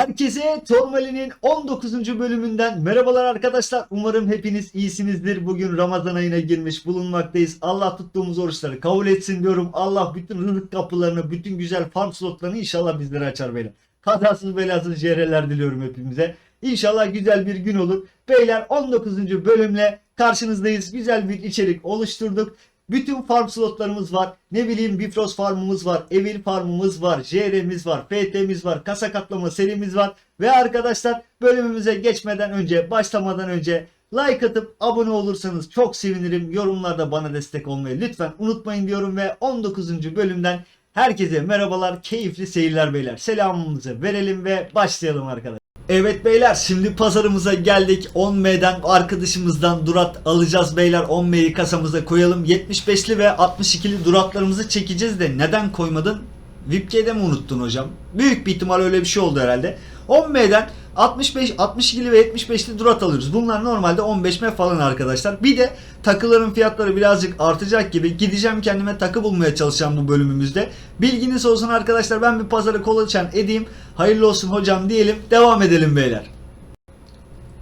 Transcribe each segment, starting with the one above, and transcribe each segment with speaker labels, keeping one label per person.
Speaker 1: Herkese Tormali'nin 19. bölümünden merhabalar arkadaşlar. Umarım hepiniz iyisinizdir. Bugün Ramazan ayına girmiş bulunmaktayız. Allah tuttuğumuz oruçları kabul etsin diyorum. Allah bütün rızık kapılarını, bütün güzel farm slotlarını inşallah bizlere açar beyler. Kazasız belasız jereler diliyorum hepimize. İnşallah güzel bir gün olur. Beyler 19. bölümle karşınızdayız. Güzel bir içerik oluşturduk. Bütün farm slotlarımız var. Ne bileyim Bifrost farmımız var. Evil farmımız var. JR'miz var. FT'miz var. Kasa katlama serimiz var. Ve arkadaşlar bölümümüze geçmeden önce, başlamadan önce like atıp abone olursanız çok sevinirim. Yorumlarda bana destek olmayı lütfen unutmayın diyorum ve 19. bölümden herkese merhabalar. Keyifli seyirler beyler. Selamımızı verelim ve başlayalım arkadaşlar. Evet beyler şimdi pazarımıza geldik. 10M'den arkadaşımızdan durat alacağız beyler. 10M'yi kasamıza koyalım. 75'li ve 62'li duratlarımızı çekeceğiz de neden koymadın? VIPK'de mi unuttun hocam? Büyük bir ihtimal öyle bir şey oldu herhalde. 10M'den 65, 62'li ve 75'li durat alıyoruz. Bunlar normalde 15M falan arkadaşlar. Bir de takıların fiyatları birazcık artacak gibi. Gideceğim kendime takı bulmaya çalışacağım bu bölümümüzde. Bilginiz olsun arkadaşlar. Ben bir pazarı kolaçan edeyim. Hayırlı olsun hocam diyelim. Devam edelim beyler.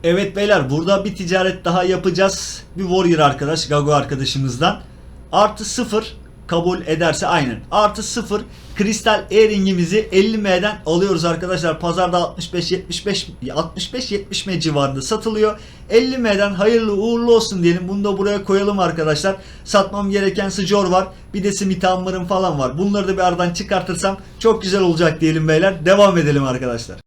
Speaker 1: Evet beyler burada bir ticaret daha yapacağız. Bir warrior arkadaş Gago arkadaşımızdan. Artı 0 kabul ederse aynen. Artı 0 kristal earringimizi 50M'den alıyoruz arkadaşlar. Pazarda 65 75 65 70 M civarında satılıyor. 50M'den hayırlı uğurlu olsun diyelim. Bunu da buraya koyalım arkadaşlar. Satmam gereken sıcor var. Bir de simit hamurum falan var. Bunları da bir aradan çıkartırsam çok güzel olacak diyelim beyler. Devam edelim arkadaşlar.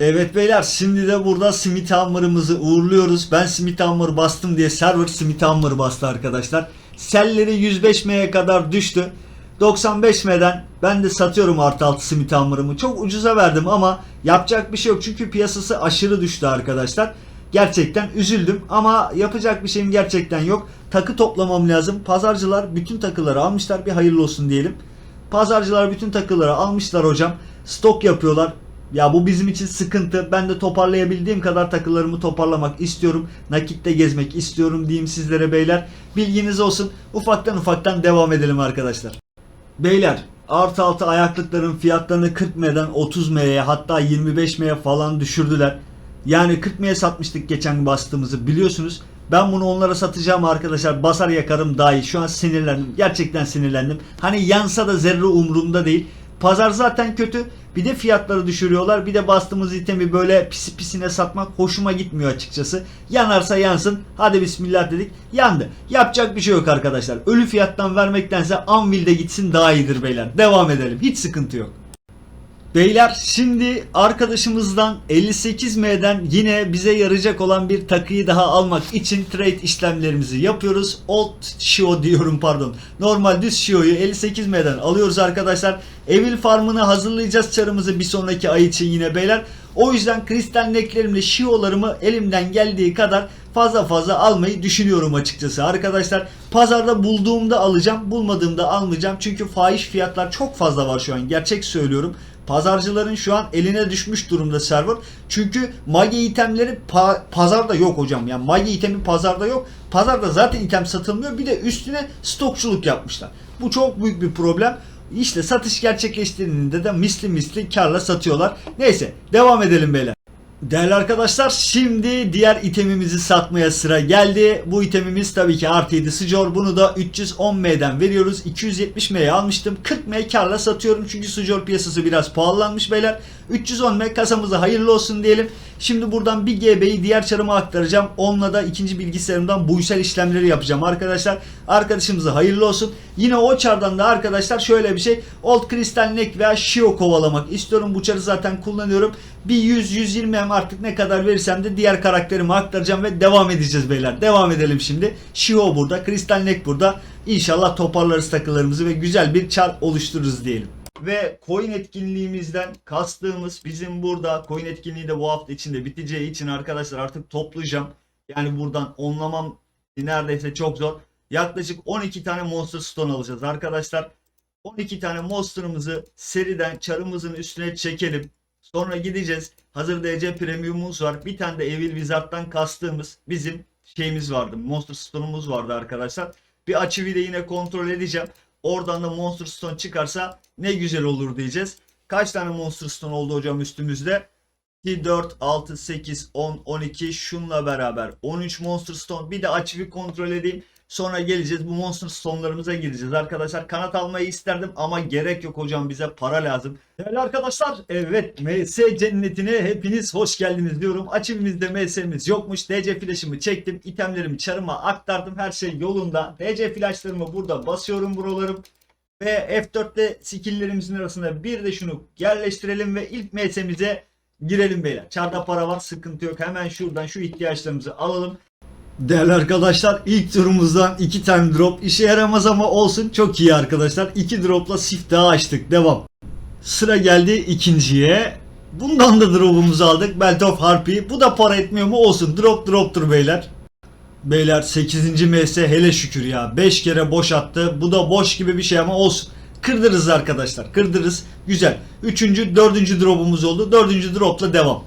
Speaker 1: Evet beyler şimdi de burada Smith Hammer'ımızı uğurluyoruz. Ben Smith Hammer bastım diye server Smith Hammer bastı arkadaşlar. Selleri 105M'ye kadar düştü. 95M'den ben de satıyorum artı altı Smith Hammer'ımı. Çok ucuza verdim ama yapacak bir şey yok. Çünkü piyasası aşırı düştü arkadaşlar. Gerçekten üzüldüm ama yapacak bir şeyim gerçekten yok. Takı toplamam lazım. Pazarcılar bütün takıları almışlar. Bir hayırlı olsun diyelim. Pazarcılar bütün takıları almışlar hocam. Stok yapıyorlar. Ya bu bizim için sıkıntı. Ben de toparlayabildiğim kadar takılarımı toparlamak istiyorum. Nakitte gezmek istiyorum diyeyim sizlere beyler. Bilginiz olsun. Ufaktan ufaktan devam edelim arkadaşlar. Beyler artı altı ayaklıkların fiyatlarını 40 M'den 30 M'ye hatta 25 M'ye falan düşürdüler. Yani 40 M'ye satmıştık geçen bastığımızı biliyorsunuz. Ben bunu onlara satacağım arkadaşlar. Basar yakarım daha iyi. Şu an sinirlendim. Gerçekten sinirlendim. Hani yansa da zerre umurumda değil. Pazar zaten kötü. Bir de fiyatları düşürüyorlar. Bir de bastığımız itemi böyle pisi pisine satmak hoşuma gitmiyor açıkçası. Yanarsa yansın. Hadi bismillah dedik. Yandı. Yapacak bir şey yok arkadaşlar. Ölü fiyattan vermektense Anvil'de gitsin daha iyidir beyler. Devam edelim. Hiç sıkıntı yok. Beyler şimdi arkadaşımızdan 58M'den yine bize yarayacak olan bir takıyı daha almak için trade işlemlerimizi yapıyoruz. Old Shio diyorum pardon. Normal düz Shio'yu 58M'den alıyoruz arkadaşlar. Evil farmını hazırlayacağız çarımızı bir sonraki ay için yine beyler. O yüzden kristal neklerimle Shio'larımı elimden geldiği kadar fazla fazla almayı düşünüyorum açıkçası arkadaşlar. Pazarda bulduğumda alacağım, bulmadığımda almayacağım. Çünkü fahiş fiyatlar çok fazla var şu an. Gerçek söylüyorum. Pazarcıların şu an eline düşmüş durumda server. Çünkü magi itemleri pa- pazarda yok hocam. Yani magi itemi pazarda yok. Pazarda zaten item satılmıyor. Bir de üstüne stokçuluk yapmışlar. Bu çok büyük bir problem. İşte satış gerçekleştiğinde de misli misli karla satıyorlar. Neyse devam edelim beyler. Değerli arkadaşlar şimdi diğer itemimizi satmaya sıra geldi. Bu itemimiz tabii ki artı 7 Sıcor. Bunu da 310M'den veriyoruz. 270M'ye almıştım. 40M karla satıyorum. Çünkü Sıcor piyasası biraz pahalanmış beyler. 310M kasamıza hayırlı olsun diyelim. Şimdi buradan bir GB'yi diğer çarıma aktaracağım. Onunla da ikinci bilgisayarımdan buysal işlemleri yapacağım arkadaşlar. Arkadaşımıza hayırlı olsun. Yine o çardan da arkadaşlar şöyle bir şey. Old Crystal Neck veya Shio kovalamak istiyorum. Bu çarı zaten kullanıyorum. Bir 100-120 M artık ne kadar verirsem de diğer karakterime aktaracağım ve devam edeceğiz beyler. Devam edelim şimdi. Shio burada. Crystal Neck burada. İnşallah toparlarız takılarımızı ve güzel bir çar oluştururuz diyelim. Ve coin etkinliğimizden kastığımız bizim burada coin etkinliği de bu hafta içinde biteceği için arkadaşlar artık toplayacağım. Yani buradan onlamam neredeyse çok zor. Yaklaşık 12 tane Monster Stone alacağız arkadaşlar. 12 tane Monster'ımızı seriden çarımızın üstüne çekelim. Sonra gideceğiz. Hazır DC Premium'umuz var. Bir tane de Evil Wizard'dan kastığımız bizim şeyimiz vardı. Monster Stone'umuz vardı arkadaşlar. Bir açıvı da yine kontrol edeceğim. Oradan da Monster Stone çıkarsa ne güzel olur diyeceğiz. Kaç tane Monster Stone oldu hocam üstümüzde? 2, 4, 6, 8, 10, 12 şunla beraber 13 Monster Stone. Bir de açık kontrol edeyim. Sonra geleceğiz bu Monster Stone'larımıza gireceğiz arkadaşlar. Kanat almayı isterdim ama gerek yok hocam bize para lazım. Değerli arkadaşlar evet MS cennetine hepiniz hoş geldiniz diyorum. Açımızda MS'miz yokmuş. DC flash'ımı çektim. itemlerimi çarıma aktardım. Her şey yolunda. DC flash'larımı burada basıyorum buralarım. Ve F4'te skill'lerimizin arasında bir de şunu yerleştirelim ve ilk MS'mize girelim beyler. Çarda para var sıkıntı yok. Hemen şuradan şu ihtiyaçlarımızı alalım. Değerli arkadaşlar ilk turumuzdan iki tane drop işe yaramaz ama olsun çok iyi arkadaşlar. İki dropla sift daha açtık devam. Sıra geldi ikinciye. Bundan da drop'umuzu aldık. Belt of Harpy. Bu da para etmiyor mu? Olsun. Drop drop'tur beyler. Beyler 8. MS hele şükür ya. 5 kere boş attı. Bu da boş gibi bir şey ama olsun. Kırdırız arkadaşlar. Kırdırız. Güzel. 3. 4. drop'umuz oldu. 4. drop'la devam.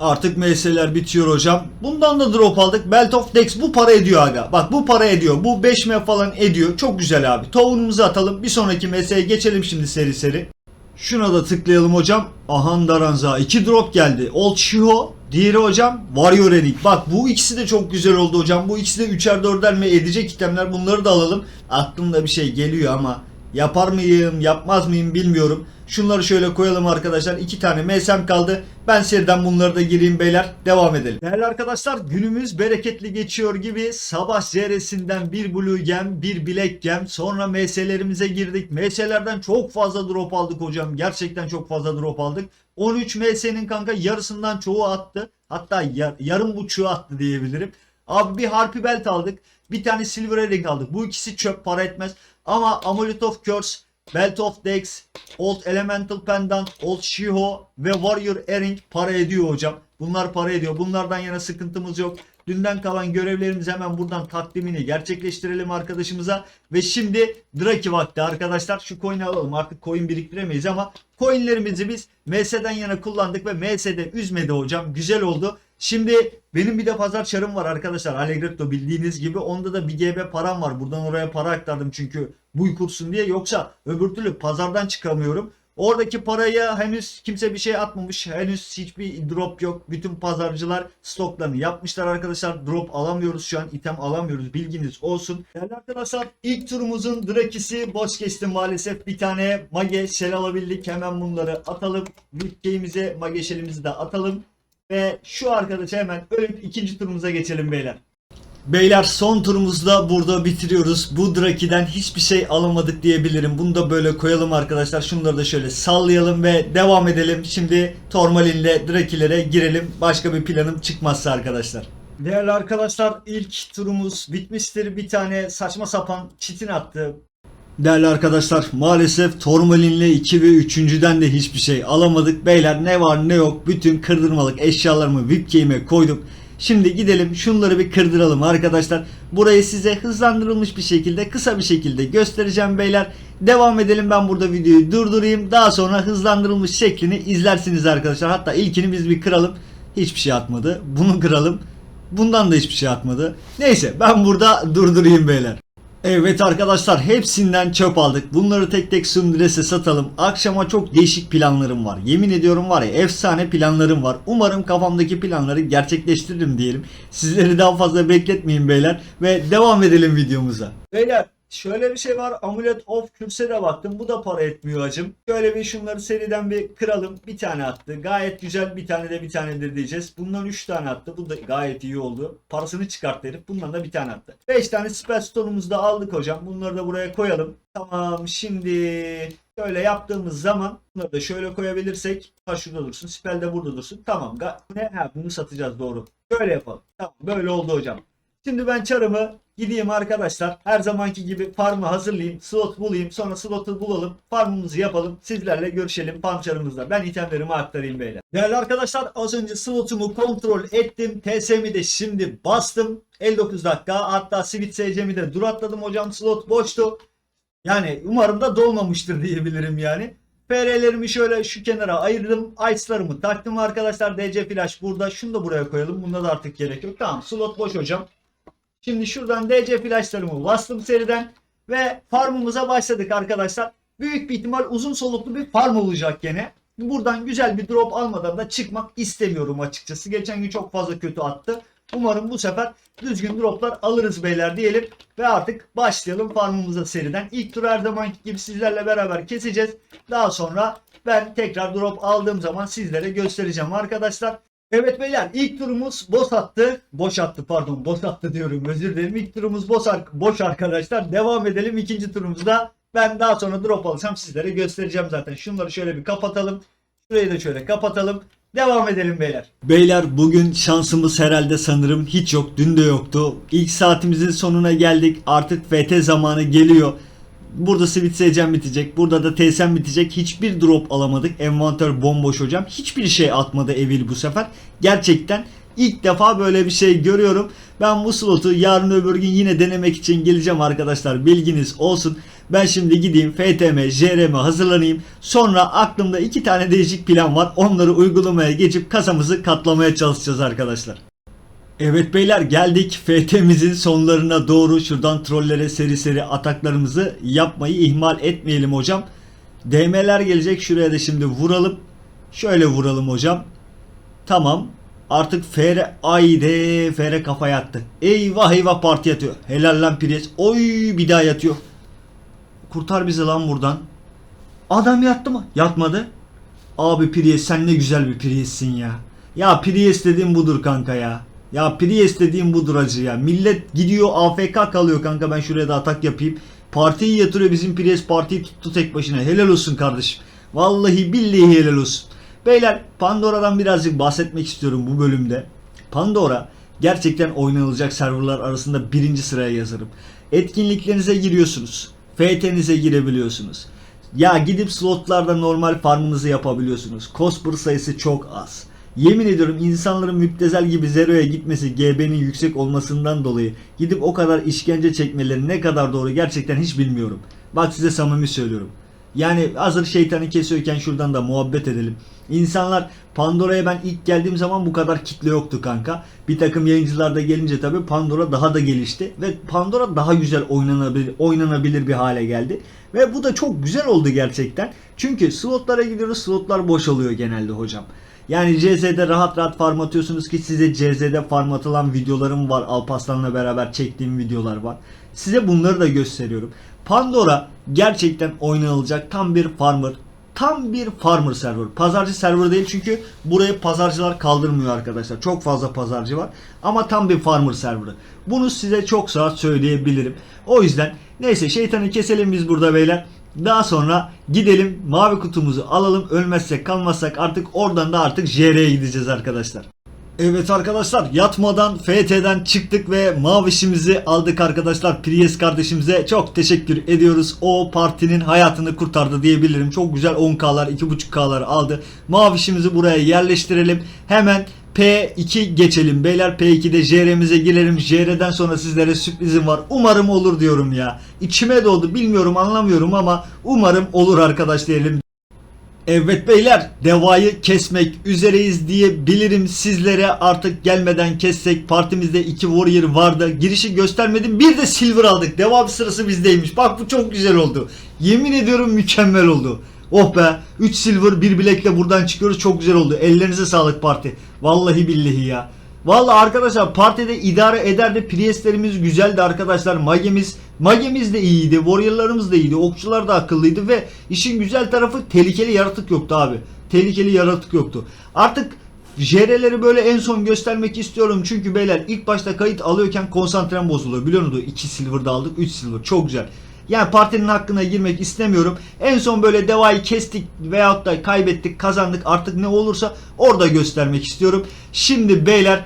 Speaker 1: Artık MS'ler bitiyor hocam. Bundan da drop aldık. Belt of Dex bu para ediyor aga. Bak bu para ediyor. Bu 5 M falan ediyor. Çok güzel abi. Town'umuzu atalım. Bir sonraki MS'ye geçelim şimdi seri seri. Şuna da tıklayalım hocam. Ahan Daranza. 2 drop geldi. Old Shiho. Diğeri hocam Warrior Edik. Bak bu ikisi de çok güzel oldu hocam. Bu ikisi de 3'er 4'er mi edecek itemler. Bunları da alalım. Aklımda bir şey geliyor ama yapar mıyım yapmaz mıyım bilmiyorum. Şunları şöyle koyalım arkadaşlar. İki tane MSM kaldı. Ben seriden bunları da gireyim beyler. Devam edelim. Değerli arkadaşlar günümüz bereketli geçiyor gibi. Sabah ZR'sinden bir Blue Gem, bir Black Gem. Sonra MS'lerimize girdik. MS'lerden çok fazla drop aldık hocam. Gerçekten çok fazla drop aldık. 13 MS'nin kanka yarısından çoğu attı. Hatta yar, yarım buçuğu attı diyebilirim. Abi bir Harpy Belt aldık. Bir tane Silver Earring aldık. Bu ikisi çöp para etmez. Ama Amulet of Curse, Belt of Dex, Old Elemental Pendant, Old Shiho ve Warrior Earring para ediyor hocam. Bunlar para ediyor. Bunlardan yana sıkıntımız yok. Dünden kalan görevlerimizi hemen buradan takdimini gerçekleştirelim arkadaşımıza. Ve şimdi Draki vakti arkadaşlar. Şu coin'i alalım. Artık coin biriktiremeyiz ama coinlerimizi biz MS'den yana kullandık ve MS'de üzmedi hocam. Güzel oldu. Şimdi benim bir de pazar çarım var arkadaşlar. Allegretto bildiğiniz gibi. Onda da bir GB param var. Buradan oraya para aktardım çünkü buy kursun diye. Yoksa öbür türlü pazardan çıkamıyorum. Oradaki paraya henüz kimse bir şey atmamış. Henüz hiçbir drop yok. Bütün pazarcılar stoklarını yapmışlar arkadaşlar. Drop alamıyoruz şu an. item alamıyoruz. Bilginiz olsun. Değerli arkadaşlar ilk turumuzun Drakisi boş geçti maalesef. Bir tane Mage Shell alabildik. Hemen bunları atalım. Bütçemize Mage Shell'imizi de atalım. Ve şu arkadaşa hemen ölüp ikinci turumuza geçelim beyler. Beyler son turumuzda burada bitiriyoruz. Bu Draki'den hiçbir şey alamadık diyebilirim. Bunu da böyle koyalım arkadaşlar. Şunları da şöyle sallayalım ve devam edelim. Şimdi Tormalin'le Draki'lere girelim. Başka bir planım çıkmazsa arkadaşlar. Değerli arkadaşlar ilk turumuz bitmiştir. Bir tane saçma sapan çitin attı. Değerli arkadaşlar maalesef Tormalin'le 2 ve 3.den de hiçbir şey alamadık. Beyler ne var ne yok bütün kırdırmalık eşyalarımı VIP game'e koydum. Şimdi gidelim şunları bir kırdıralım arkadaşlar. Burayı size hızlandırılmış bir şekilde kısa bir şekilde göstereceğim beyler. Devam edelim ben burada videoyu durdurayım. Daha sonra hızlandırılmış şeklini izlersiniz arkadaşlar. Hatta ilkini biz bir kıralım. Hiçbir şey atmadı. Bunu kıralım. Bundan da hiçbir şey atmadı. Neyse ben burada durdurayım beyler. Evet arkadaşlar hepsinden çöp aldık. Bunları tek tek Sundres'e satalım. Akşama çok değişik planlarım var. Yemin ediyorum var ya efsane planlarım var. Umarım kafamdaki planları gerçekleştiririm diyelim. Sizleri daha fazla bekletmeyin beyler. Ve devam edelim videomuza. Beyler şöyle bir şey var. Amulet of Kürse de baktım. Bu da para etmiyor hacım. Şöyle bir şunları seriden bir kıralım. Bir tane attı. Gayet güzel. Bir tane de bir tanedir diyeceğiz. Bundan 3 tane attı. Bu da gayet iyi oldu. Parasını çıkarttı herif. Bundan da bir tane attı. 5 tane spell stone'umuzu da aldık hocam. Bunları da buraya koyalım. Tamam şimdi şöyle yaptığımız zaman bunları da şöyle koyabilirsek ha şurada dursun. Spell de burada dursun. Tamam. Ne? Ha bunu satacağız doğru. Böyle yapalım. Tamam böyle oldu hocam. Şimdi ben çarımı gideyim arkadaşlar. Her zamanki gibi farmı hazırlayayım. Slot bulayım. Sonra slotu bulalım. Farmımızı yapalım. Sizlerle görüşelim farm çarımızda. Ben itemlerimi aktarayım beyler. Değerli arkadaşlar az önce slotumu kontrol ettim. TSM'i de şimdi bastım. 59 dakika. Hatta Switch SC'mi de dur atladım hocam. Slot boştu. Yani umarım da dolmamıştır diyebilirim yani. FR'lerimi şöyle şu kenara ayırdım. Ice'larımı taktım arkadaşlar. DC Flash burada. Şunu da buraya koyalım. Bunda da artık gerek yok. Tamam slot boş hocam. Şimdi şuradan DC flashlarımı bastım seriden ve farmımıza başladık arkadaşlar. Büyük bir ihtimal uzun soluklu bir farm olacak gene. buradan güzel bir drop almadan da çıkmak istemiyorum açıkçası. Geçen gün çok fazla kötü attı. Umarım bu sefer düzgün droplar alırız beyler diyelim. Ve artık başlayalım farmımıza seriden. İlk tur her zamanki gibi sizlerle beraber keseceğiz. Daha sonra ben tekrar drop aldığım zaman sizlere göstereceğim arkadaşlar. Evet beyler ilk turumuz boss attı. Boş attı pardon boss attı diyorum özür dilerim. İlk turumuz boş, boş arkadaşlar. Devam edelim ikinci turumuzda. Ben daha sonra drop alacağım sizlere göstereceğim zaten. Şunları şöyle bir kapatalım. Şurayı da şöyle kapatalım. Devam edelim beyler. Beyler bugün şansımız herhalde sanırım hiç yok. Dün de yoktu. İlk saatimizin sonuna geldik. Artık FT zamanı geliyor. Burada Switch SC'm bitecek. Burada da TSM bitecek. Hiçbir drop alamadık. Envanter bomboş hocam. Hiçbir şey atmadı Evil bu sefer. Gerçekten ilk defa böyle bir şey görüyorum. Ben bu slotu yarın öbür gün yine denemek için geleceğim arkadaşlar. Bilginiz olsun. Ben şimdi gideyim FTM, JRM hazırlanayım. Sonra aklımda iki tane değişik plan var. Onları uygulamaya geçip kasamızı katlamaya çalışacağız arkadaşlar. Evet beyler geldik FT'mizin sonlarına doğru şuradan trollere seri seri ataklarımızı yapmayı ihmal etmeyelim hocam. DM'ler gelecek şuraya da şimdi vuralım. Şöyle vuralım hocam. Tamam. Artık Fere ayde Fere kafa yattı. Eyvah eyvah parti yatıyor. Helal lan Pires. Oy bir daha yatıyor. Kurtar bizi lan buradan. Adam yattı mı? Yatmadı. Abi Prius sen ne güzel bir Prius'sin ya. Ya Prius dediğim budur kanka ya. Ya Prius dediğim budur acı ya. Millet gidiyor AFK kalıyor kanka ben şuraya da atak yapayım. Partiyi yatırıyor bizim Prius partiyi tuttu tek başına. Helal olsun kardeşim. Vallahi billahi helal olsun. Beyler Pandora'dan birazcık bahsetmek istiyorum bu bölümde. Pandora gerçekten oynanılacak serverlar arasında birinci sıraya yazarım. Etkinliklerinize giriyorsunuz. FT'nize girebiliyorsunuz. Ya gidip slotlarda normal farmınızı yapabiliyorsunuz. Cosper sayısı çok az. Yemin ediyorum insanların müptezel gibi zeroya gitmesi GB'nin yüksek olmasından dolayı gidip o kadar işkence çekmeleri ne kadar doğru gerçekten hiç bilmiyorum. Bak size samimi söylüyorum. Yani hazır şeytanı kesiyorken şuradan da muhabbet edelim. İnsanlar Pandora'ya ben ilk geldiğim zaman bu kadar kitle yoktu kanka. Bir takım yayıncılar da gelince tabi Pandora daha da gelişti ve Pandora daha güzel oynanabilir, oynanabilir bir hale geldi. Ve bu da çok güzel oldu gerçekten. Çünkü slotlara gidiyoruz slotlar boş oluyor genelde hocam. Yani CZ'de rahat rahat farm atıyorsunuz ki size CZ'de farm atılan videolarım var. Alparslan'la beraber çektiğim videolar var. Size bunları da gösteriyorum. Pandora gerçekten oynanılacak tam bir farmer. Tam bir farmer server. Pazarcı server değil çünkü burayı pazarcılar kaldırmıyor arkadaşlar. Çok fazla pazarcı var. Ama tam bir farmer serverı. Bunu size çok rahat söyleyebilirim. O yüzden neyse şeytanı keselim biz burada beyler. Daha sonra gidelim mavi kutumuzu alalım. Ölmezsek kalmazsak artık oradan da artık JR'ye gideceğiz arkadaşlar. Evet arkadaşlar yatmadan FT'den çıktık ve mavişimizi aldık arkadaşlar. Prius kardeşimize çok teşekkür ediyoruz. O partinin hayatını kurtardı diyebilirim. Çok güzel 10K'lar 2.5K'lar aldı. Mavişimizi buraya yerleştirelim. Hemen P2 geçelim. Beyler P2'de JR'mize girelim. JR'den sonra sizlere sürprizim var. Umarım olur diyorum ya. İçime doldu. Bilmiyorum anlamıyorum ama umarım olur arkadaş diyelim. Evet beyler devayı kesmek üzereyiz diyebilirim sizlere artık gelmeden kessek partimizde iki warrior vardı girişi göstermedim bir de silver aldık deva sırası bizdeymiş bak bu çok güzel oldu yemin ediyorum mükemmel oldu oh be 3 silver bir bilekle buradan çıkıyoruz çok güzel oldu ellerinize sağlık parti vallahi billahi ya Vallahi arkadaşlar partide idare ederdi. Priestlerimiz güzeldi arkadaşlar. Magemiz Magemiz de iyiydi. Warrior'larımız da iyiydi. Okçular da akıllıydı ve işin güzel tarafı tehlikeli yaratık yoktu abi. Tehlikeli yaratık yoktu. Artık JR'leri böyle en son göstermek istiyorum. Çünkü beyler ilk başta kayıt alıyorken konsantrem bozuluyor. Biliyor musunuz? 2 silver da aldık. 3 silver. Çok güzel. Yani partinin hakkına girmek istemiyorum. En son böyle devayı kestik veyahut da kaybettik, kazandık artık ne olursa orada göstermek istiyorum. Şimdi beyler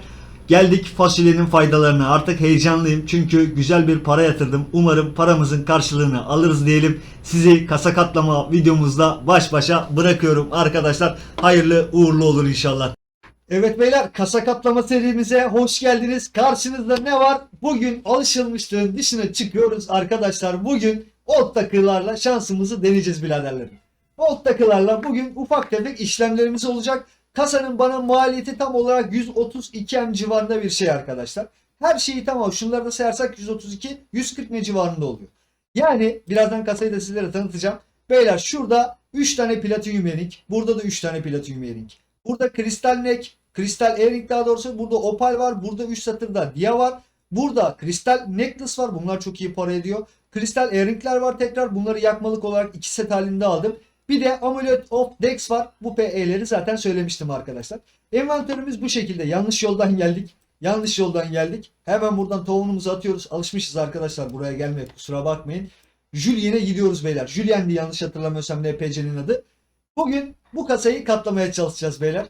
Speaker 1: geldik fasulyenin faydalarına. Artık heyecanlıyım çünkü güzel bir para yatırdım. Umarım paramızın karşılığını alırız diyelim. Sizi kasa katlama videomuzda baş başa bırakıyorum arkadaşlar. Hayırlı uğurlu olur inşallah. Evet beyler kasa katlama serimize hoş geldiniz. Karşınızda ne var? Bugün alışılmışlığın dışına çıkıyoruz arkadaşlar. Bugün old takılarla şansımızı deneyeceğiz biraderlerim. Old takılarla bugün ufak tefek işlemlerimiz olacak. Kasanın bana maliyeti tam olarak 132 M civarında bir şey arkadaşlar. Her şeyi tamam şunları da sayarsak 132 140 ne civarında oluyor. Yani birazdan kasayı da sizlere tanıtacağım. Beyler şurada 3 tane platinyum earring. Burada da 3 tane platinyum earring. Burada kristal neck, kristal earring daha doğrusu. Burada opal var. Burada 3 satırda dia var. Burada kristal necklace var. Bunlar çok iyi para ediyor. Kristal earringler var tekrar. Bunları yakmalık olarak 2 set halinde aldım. Bir de Amulet of Dex var. Bu PE'leri zaten söylemiştim arkadaşlar. Envanterimiz bu şekilde. Yanlış yoldan geldik. Yanlış yoldan geldik. Hemen buradan tohumumuzu atıyoruz. Alışmışız arkadaşlar buraya gelmeye. Kusura bakmayın. Julien'e gidiyoruz beyler. Julien'di yanlış hatırlamıyorsam NPC'nin adı. Bugün bu kasayı katlamaya çalışacağız beyler.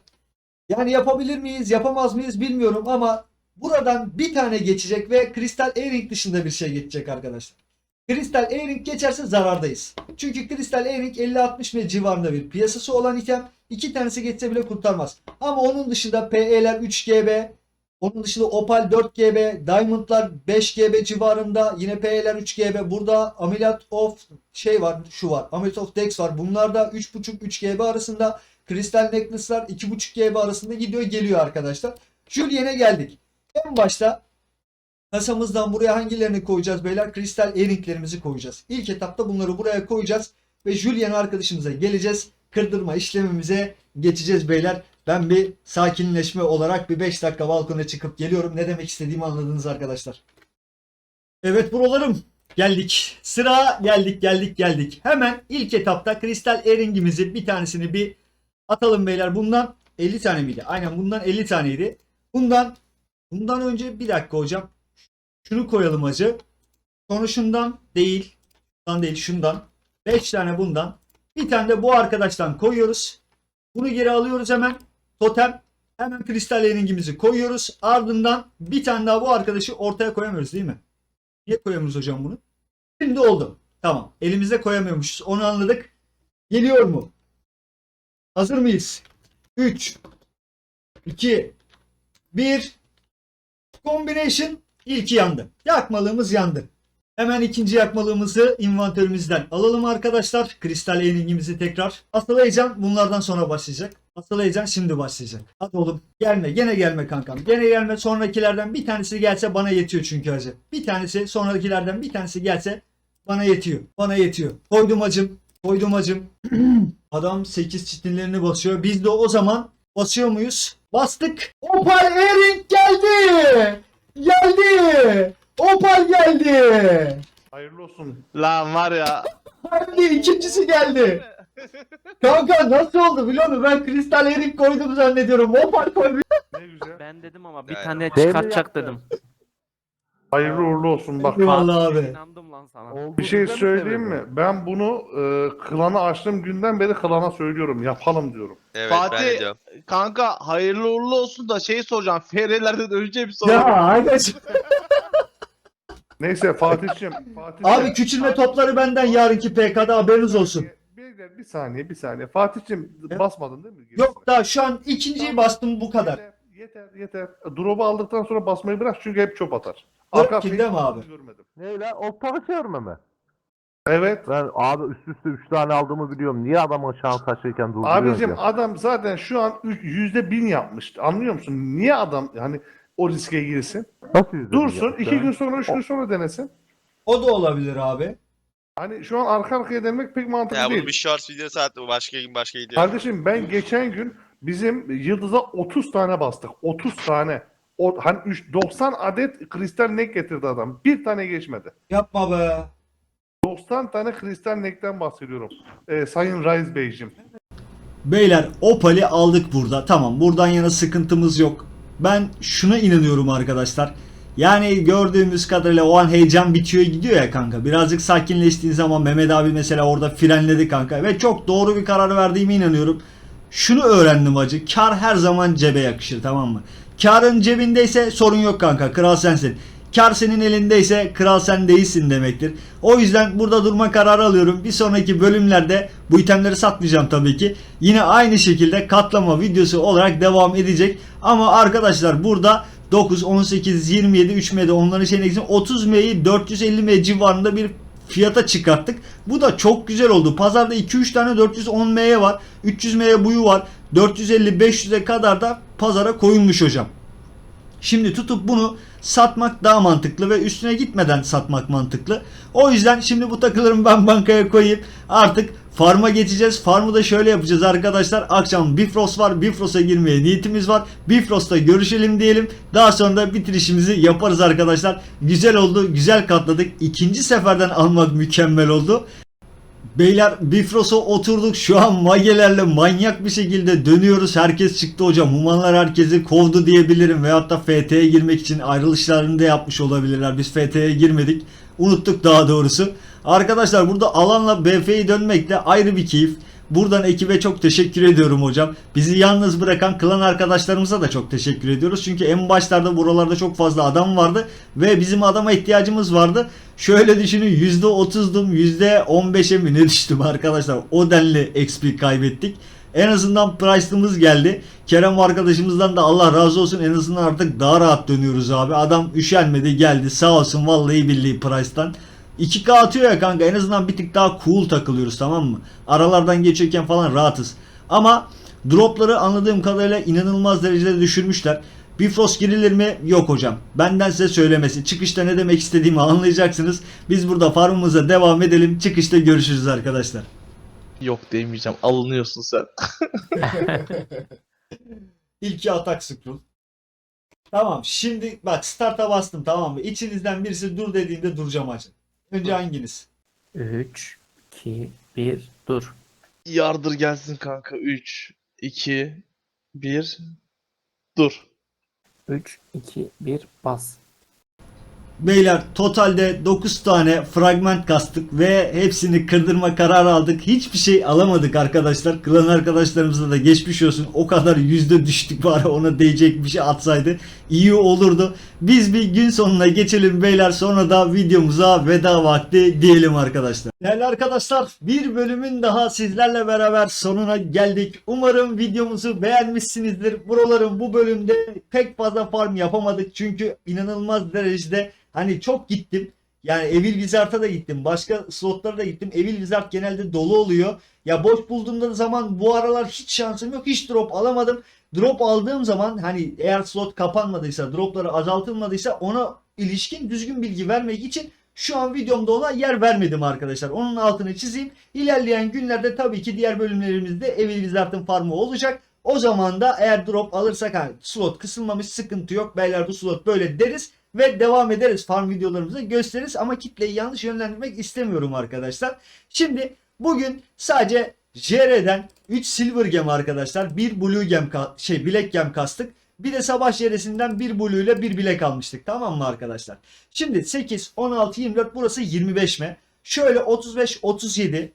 Speaker 1: Yani yapabilir miyiz, yapamaz mıyız bilmiyorum ama buradan bir tane geçecek ve Kristal Earring dışında bir şey geçecek arkadaşlar. Kristal Earring geçerse zarardayız. Çünkü Kristal Earring 50-60 mil civarında bir piyasası olan item. iki tanesi geçse bile kurtarmaz. Ama onun dışında PE'ler 3GB, onun dışında Opal 4GB, Diamond'lar 5GB civarında, yine PE'ler 3GB. Burada Amulet of şey var, şu var. Amulet of Dex var. Bunlar da 3.5-3GB arasında. Kristal Necklace'lar 2.5GB arasında gidiyor geliyor arkadaşlar. Julien'e geldik. En başta kasamızdan buraya hangilerini koyacağız beyler? Kristal earringlerimizi koyacağız. İlk etapta bunları buraya koyacağız ve Julien arkadaşımıza geleceğiz. Kırdırma işlemimize geçeceğiz beyler. Ben bir sakinleşme olarak bir 5 dakika balkona çıkıp geliyorum. Ne demek istediğimi anladınız arkadaşlar. Evet buralarım. Geldik. Sıra geldik geldik geldik. Hemen ilk etapta kristal earringimizi bir tanesini bir atalım beyler. Bundan 50 tane miydi? Aynen bundan 50 taneydi. Bundan bundan önce bir dakika hocam. Şunu koyalım acı. Sonra şundan değil. Şundan değil şundan. 5 tane bundan. Bir tane de bu arkadaştan koyuyoruz. Bunu geri alıyoruz hemen. Totem. Hemen kristal earringimizi koyuyoruz. Ardından bir tane daha bu arkadaşı ortaya koyamıyoruz değil mi? Niye koyamıyoruz hocam bunu? Şimdi oldu. Tamam. Elimizde koyamıyormuşuz. Onu anladık. Geliyor mu? Hazır mıyız? 3 2 1 Combination ilki yandı. Yakmalığımız yandı. Hemen ikinci yakmalığımızı inventörümüzden alalım arkadaşlar. Kristal earringimizi tekrar. Asıl heyecan bunlardan sonra başlayacak. Asıl heyecan şimdi başlayacak. Hadi oğlum gelme gene gelme kankam. Gene gelme sonrakilerden bir tanesi gelse bana yetiyor çünkü hacı. Bir tanesi sonrakilerden bir tanesi gelse bana yetiyor. Bana yetiyor. Koydum acım. Koydum acım. Adam 8 çitinlerini basıyor. Biz de o zaman basıyor muyuz? Bastık. Opal Earring geldi. Geldi. Opal geldi.
Speaker 2: Hayırlı olsun.
Speaker 3: Lan var ya.
Speaker 1: Hadi ikincisi geldi. Kanka nasıl oldu biliyor musun? Ben kristal erik koydum zannediyorum. Opal koymuş.
Speaker 2: Ne güzel.
Speaker 4: Ben dedim ama bir
Speaker 3: Yani
Speaker 4: tane çıkartacak dedim.
Speaker 2: Hayırlı uğurlu olsun. Bak
Speaker 1: Eyvallah abi.
Speaker 4: İnandım lan sana.
Speaker 5: Oldu,
Speaker 2: bir şey söyleyeyim mi? Ben bunu e, klana açtığım günden beri klana söylüyorum. Yapalım diyorum.
Speaker 3: Evet ben
Speaker 6: Fatih-
Speaker 3: diyorum.
Speaker 6: Kanka hayırlı uğurlu olsun da şey soracağım. Ferelerden önce bir soru.
Speaker 1: Ya arkadaş.
Speaker 2: Neyse Fatih'ciğim. Fatih'ciğim.
Speaker 1: Abi küçülme topları benden yarınki PK'da haberiniz olsun.
Speaker 2: Bir, bir, saniye bir saniye. Fatih'ciğim
Speaker 1: Ya.
Speaker 2: basmadın değil mi?
Speaker 1: Yok daha şu an ikinciyi bastım bu kadar.
Speaker 2: Yeter yeter. yeter. Drop'u aldıktan sonra basmayı bırak çünkü hep çöp atar.
Speaker 1: Değil mi abi?
Speaker 2: Görmedim.
Speaker 5: Ne lan? Oktavi çevirme mi?
Speaker 2: Evet.
Speaker 5: Ben abi üst üste 3 tane aldığımı biliyorum. Niye adamın şans taşırken durduruyorsun
Speaker 2: Abicim
Speaker 5: ya?
Speaker 2: adam zaten şu an yüzde bin yapmıştı. Anlıyor musun? Niye adam hani o riske girsin?
Speaker 5: Nasıl
Speaker 2: Dursun.
Speaker 5: bir
Speaker 2: iki
Speaker 5: yaptı?
Speaker 2: gün sonra, üç gün sonra denesin.
Speaker 1: O da olabilir abi.
Speaker 2: Hani şu an arka arkaya denemek pek mantıklı
Speaker 3: Ya
Speaker 2: değil.
Speaker 3: bunun bir short videosu attı başka gün başka gidiyor.
Speaker 2: Kardeşim ben geçen gün bizim Yıldız'a 30 tane bastık. 30 tane. O, hani 3, 90 adet kristal nek getirdi adam. Bir tane geçmedi.
Speaker 1: Yapma be.
Speaker 2: 90 tane kristal nekten bahsediyorum. Ee, Sayın Rise Beyciğim.
Speaker 1: Beyler Opal'i aldık burada. Tamam buradan yana sıkıntımız yok. Ben şuna inanıyorum arkadaşlar. Yani gördüğümüz kadarıyla o an heyecan bitiyor gidiyor ya kanka. Birazcık sakinleştiğin zaman Mehmet abi mesela orada frenledi kanka. Ve çok doğru bir karar verdiğime inanıyorum. Şunu öğrendim acı. Kar her zaman cebe yakışır tamam mı? Karın cebindeyse sorun yok kanka. Kral sensin. Kar senin elindeyse kral sen değilsin demektir. O yüzden burada durma kararı alıyorum. Bir sonraki bölümlerde bu itemleri satmayacağım tabii ki. Yine aynı şekilde katlama videosu olarak devam edecek. Ama arkadaşlar burada 9, 18, 27, 3 M'de onların şeyine gitsin. 30 M'yi 450 M civarında bir fiyata çıkarttık. Bu da çok güzel oldu. Pazarda 2-3 tane 410 M'ye var. 300 M'ye buyu var. 450-500'e kadar da pazara koyulmuş hocam. Şimdi tutup bunu satmak daha mantıklı ve üstüne gitmeden satmak mantıklı. O yüzden şimdi bu takılarımı ben bankaya koyup artık Farm'a geçeceğiz. Farm'ı da şöyle yapacağız arkadaşlar. Akşam Bifrost var. Bifrost'a girmeye niyetimiz var. Bifrost'ta görüşelim diyelim. Daha sonra da bitirişimizi yaparız arkadaşlar. Güzel oldu. Güzel katladık. İkinci seferden almak mükemmel oldu. Beyler Bifrost'a oturduk. Şu an magelerle manyak bir şekilde dönüyoruz. Herkes çıktı hocam. Humanlar herkesi kovdu diyebilirim. Veyahut da FT'ye girmek için ayrılışlarını da yapmış olabilirler. Biz FT'ye girmedik. Unuttuk daha doğrusu. Arkadaşlar burada alanla BF'yi dönmek de ayrı bir keyif. Buradan ekibe çok teşekkür ediyorum hocam. Bizi yalnız bırakan klan arkadaşlarımıza da çok teşekkür ediyoruz. Çünkü en başlarda buralarda çok fazla adam vardı ve bizim adama ihtiyacımız vardı. Şöyle düşünün %30'dum %15'e mi ne düştüm arkadaşlar. O denli XP kaybettik. En azından price'ımız geldi. Kerem arkadaşımızdan da Allah razı olsun en azından artık daha rahat dönüyoruz abi. Adam üşenmedi geldi sağ olsun vallahi billahi price'tan. 2K atıyor ya kanka en azından bir tık daha cool takılıyoruz tamam mı? Aralardan geçerken falan rahatız. Ama dropları anladığım kadarıyla inanılmaz derecede düşürmüşler. Bifrost girilir mi? Yok hocam. Benden size söylemesi. Çıkışta ne demek istediğimi anlayacaksınız. Biz burada farmımıza devam edelim. Çıkışta görüşürüz arkadaşlar.
Speaker 6: Yok demeyeceğim. Alınıyorsun sen.
Speaker 1: İlki atak scroll. Tamam şimdi bak start'a bastım tamam mı? İçinizden birisi dur dediğinde duracağım hacı. Önce hanginiz?
Speaker 5: 3, 2, 1, dur.
Speaker 6: Yardır gelsin kanka. 3, 2, 1. Dur.
Speaker 5: 3, 2, 1, bas.
Speaker 1: Beyler totalde 9 tane fragment kastık ve hepsini kırdırma kararı aldık. Hiçbir şey alamadık arkadaşlar. Klan arkadaşlarımıza da geçmiş olsun. O kadar yüzde düştük bari ona değecek bir şey atsaydı iyi olurdu. Biz bir gün sonuna geçelim beyler sonra da videomuza veda vakti diyelim arkadaşlar. Değerli arkadaşlar bir bölümün daha sizlerle beraber sonuna geldik. Umarım videomuzu beğenmişsinizdir. Buraların bu bölümde pek fazla farm yapamadık çünkü inanılmaz derecede hani çok gittim. Yani Evil Wizard'a da gittim. Başka slotlara da gittim. Evil Wizard genelde dolu oluyor. Ya boş bulduğumda zaman bu aralar hiç şansım yok. Hiç drop alamadım. Drop aldığım zaman hani eğer slot kapanmadıysa, dropları azaltılmadıysa ona ilişkin düzgün bilgi vermek için şu an videomda olan yer vermedim arkadaşlar. Onun altını çizeyim. İlerleyen günlerde tabii ki diğer bölümlerimizde Evil Wizard'ın farmı olacak. O zaman da eğer drop alırsak hani slot kısılmamış sıkıntı yok. Beyler bu slot böyle deriz ve devam ederiz farm videolarımızı gösteririz ama kitleyi yanlış yönlendirmek istemiyorum arkadaşlar. Şimdi bugün sadece JR'den 3 silver gem arkadaşlar, 1 blue gem şey bilek gem kastık. Bir de sabah JR'sinden 1 blue ile 1 bilek almıştık tamam mı arkadaşlar? Şimdi 8, 16, 24 burası 25 mi? Şöyle 35, 37.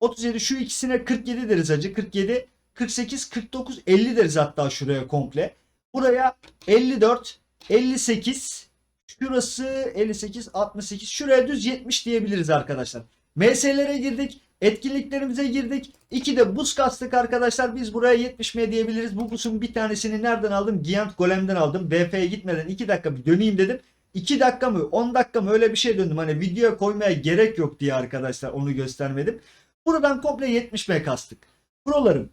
Speaker 1: 37 şu ikisine 47 deriz acı. 47, 48, 49, 50 deriz hatta şuraya komple. Buraya 54, 58, şurası 58, 68, şuraya düz 70 diyebiliriz arkadaşlar. MS'lere girdik. Etkinliklerimize girdik. İki de buz kastık arkadaşlar. Biz buraya 70 mi diyebiliriz. Bu buzun bir tanesini nereden aldım? Giant Golem'den aldım. BF'ye gitmeden 2 dakika bir döneyim dedim. 2 dakika mı 10 dakika mı öyle bir şey döndüm. Hani videoya koymaya gerek yok diye arkadaşlar onu göstermedim. Buradan komple 70 M kastık. Prolarım.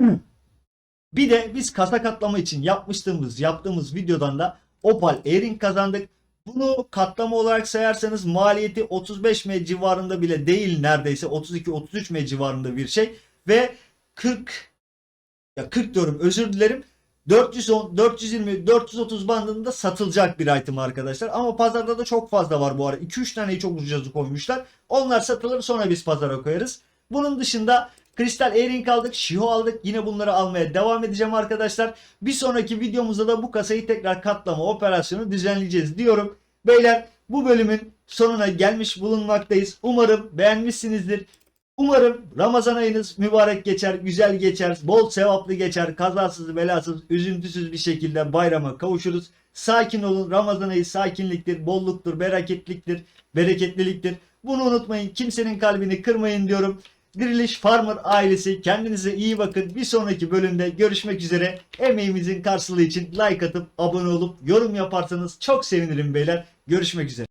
Speaker 1: bir de biz kasa katlama için yapmıştığımız yaptığımız videodan da Opal Airing kazandık. Bunu katlama olarak sayarsanız maliyeti 35 M civarında bile değil neredeyse 32-33 M civarında bir şey ve 40 ya 40 diyorum özür dilerim 410, 420, 430 bandında satılacak bir item arkadaşlar. Ama pazarda da çok fazla var bu ara. 2-3 taneyi çok ucuza koymuşlar. Onlar satılır sonra biz pazara koyarız. Bunun dışında Kristal Earring aldık, Shiho aldık. Yine bunları almaya devam edeceğim arkadaşlar. Bir sonraki videomuzda da bu kasayı tekrar katlama operasyonu düzenleyeceğiz diyorum. Beyler bu bölümün sonuna gelmiş bulunmaktayız. Umarım beğenmişsinizdir. Umarım Ramazan ayınız mübarek geçer, güzel geçer, bol sevaplı geçer, kazasız belasız, üzüntüsüz bir şekilde bayrama kavuşuruz. Sakin olun. Ramazan ayı sakinliktir, bolluktur, bereketliktir, bereketliliktir. Bunu unutmayın. Kimsenin kalbini kırmayın diyorum. Diriliş Farmer ailesi kendinize iyi bakın. Bir sonraki bölümde görüşmek üzere. Emeğimizin karşılığı için like atıp abone olup yorum yaparsanız çok sevinirim beyler. Görüşmek üzere.